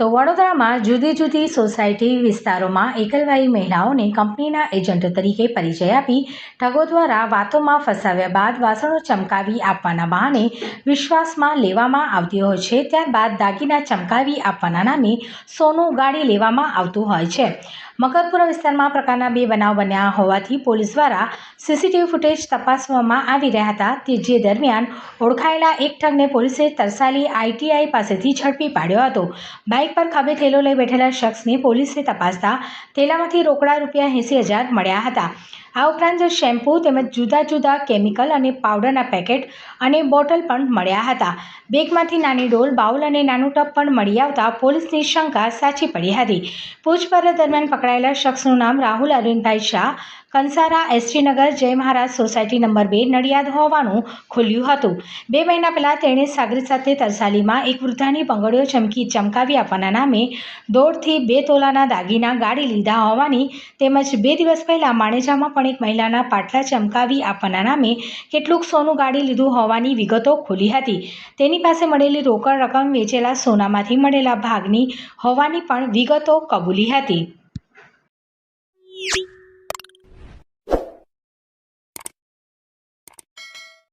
તો વડોદરામાં જુદી જુદી સોસાયટી વિસ્તારોમાં એકલવાયી મહિલાઓને કંપનીના એજન્ટ તરીકે પરિચય આપી, ઠગો દ્વારા વાતોમાં ફસાવ્યા બાદ વાસણો ચમકાવી આપવાના બહાને વિશ્વાસમાં લેવામાં આવતી હોય છે, ત્યારબાદ દાગીના ચમકાવી આપવાના નામે સોનું ઉગાડી લેવામાં આવતું હોય છે. મકરપુરા વિસ્તારમાં પ્રકારના બે બનાવ બન્યા હોવાથી પોલીસ દ્વારા સીસીટીવી ફૂટેજ તપાસવામાં આવી રહ્યા હતા, તે જે દરમિયાન ઓળખાયેલા એક ઠગને પોલીસે તરસાલી આઈટીઆઈ પાસેથી ઝડપી પાડ્યો હતો. બાઇક પર ખભે થેલો લઈ બેઠેલા શખ્સની પોલીસે તપાસતા થેલામાંથી રોકડા રૂપિયા એંસી હજાર મળ્યા હતા. આ ઉપરાંત શેમ્પૂ તેમજ જુદા જુદા કેમિકલ અને પાવડરના પેકેટ અને બોટલ પણ મળ્યા હતા. બેગમાંથી નાની ડોલ, બાઉલ અને નાનું ટપ પણ મળી આવતા પોલીસની શંકા સાચી પડી હતી. પૂછપરછ દરમિયાન પકડાયેલા શખ્સનું નામ રાહુલ અરવિંદભાઈ શાહ કંસારા એસટીનગર જય મહારાજ સોસાયટી નંબર બે નડિયાદ હોવાનું ખુલ્યું હતું. બે મહિના પહેલાં તેણે સાગરી સાથે તરસાલીમાં એક વૃદ્ધાની બંગડીઓ ચમકી ચમકાવી આપવાના નામે દોઢથી બે તોલાના દાગીના ગાડી લીધા હોવાની તેમજ બે દિવસ પહેલાં માણેજામાં પણ એક મહિલાના પાટલા ચમકાવી આપવાના નામે કેટલુંક સોનું ગાડી લીધું હોવાની વિગતો ખુલી હતી. તેની પાસે મળેલી રોકડ રકમ વેચેલા સોનામાંથી મળેલા ભાગની હોવાની પણ વિગતો કબૂલી હતી.